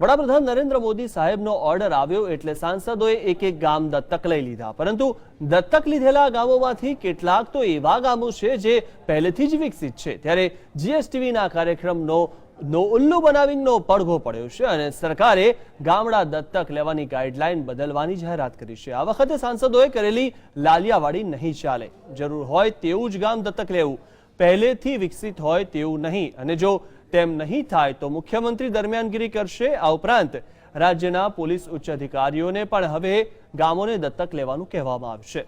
વડાપ્રધાન નરેન્દ્ર મોદી સાહેબનો ઓર્ડર આવ્યો એટલે સાંસદોએ એક એક ગામ દત્તક લઈ લીધા. પરંતુ દત્તક લીધેલા ગામોમાંથી કેટલાક તો એવા ગામો છે જે પહેલેથી જ વિકસિત છે. ત્યારે જીએસટીવીના કાર્યક્રમનો, નો ઉલ્લુ બનાવીનો પડઘો પડ્યો છે અને સરકારે ગામડા દત્તક લેવાની ગાઈડલાઈન બદલવાની જાહેરાત કરી છે. આ વખતે સાંસદોએ કરેલી લાલિયાવાડી નહીં ચાલે. જરૂર હોય તેવું જ ગામ દત્તક લેવું. પહેલેથી વિકસિત હોય તેવું નહીં. અને જો તેમ નહીં થાય તો મુખ્યમંત્રી દરમિયાનગીરી કરશે. આ ઉપરાંત રાજ્યના પોલીસ ઉચ્ચ અધિકારીઓને પણ હવે ગામોને દત્તક લેવાનું કહેવામાં આવશે.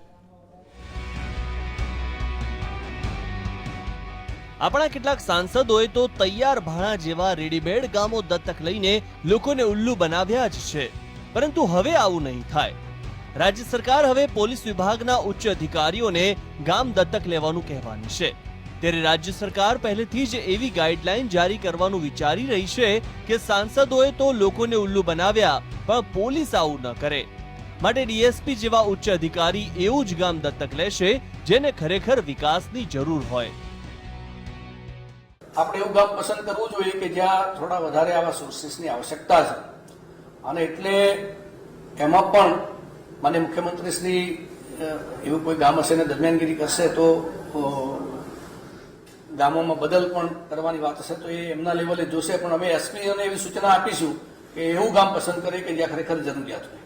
આપણા કેટલાક સાંસદોએ તો તૈયાર ભાણા જેવા રેડીમેડ ગામો દત્તક લઈને લોકોને ઉલ્લુ બનાવ્યા જ છે. પરંતુ હવે આવું નહીં થાય. રાજ્ય સરકાર હવે પોલીસ વિભાગના ઉચ્ચ અધિકારીઓને ગામ દત્તક લેવાનું કહેવાની છે. ત્યારે રાજ્ય સરકાર પહેલેથી જ એવી ગાઈડલાઈન જારી કરવાનું વિચારી રહી છે કે સાંસદોએ તો લોકોને ઉલ્લુ બનાવ્યા, પણ પોલીસ આવું ન કરે. માટે ડીએસપી જેવા ઉચ્ચ અધિકારી એવું જ ગામ દત્તક લેશે, જેને ખરેખર વિકાસની જરૂર હોય. આપણે એવું ગામ પસંદ કરવું જોઈએ કે જ્યાં થોડા વધારે આવા સોર્સિસની આવશ્યકતા છે. અને એટલે એમાં પણ મને મુખ્યમંત્રીશ્રી એવું કોઈ ગામ હશે ને દરમિયાનગીરી કરશે તો ગામોમાં બદલ પણ કરવાની વાત હશે, તો એ એમના લેવલે જોશે. પણ અમે એસપીઓને એવી સૂચના આપીશું કે એવું ગામ પસંદ કરે કે જ્યાં ખરેખર જરૂરિયાત હોય.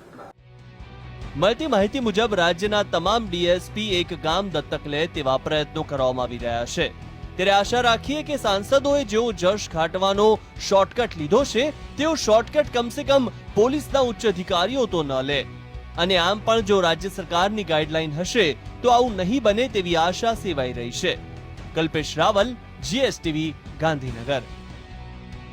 મળતી માહિતી મુજબ રાજ્યના તમામ ડીએસપી એક ગામ દત્તક લે તેવા પ્રયત્નો કરવામાં આવી રહ્યા છે. ત્યારે આશા રાખીએ કે સાંસદોએ જેવો જશ ખાટવાનો શોર્ટકટ લીધો છે, તેવો શોર્ટકટ કમસે કમ પોલીસના ઉચ્ચ અધિકારીઓ તો ન લે. અને આમ પણ જો રાજ્ય સરકારની ગાઈડલાઈન હશે, તો આવું નહીં બને તેવી આશા સેવાઈ રહી છે. કલ્પેશ રાવલ જીએસટીવી ગાંધીનગર.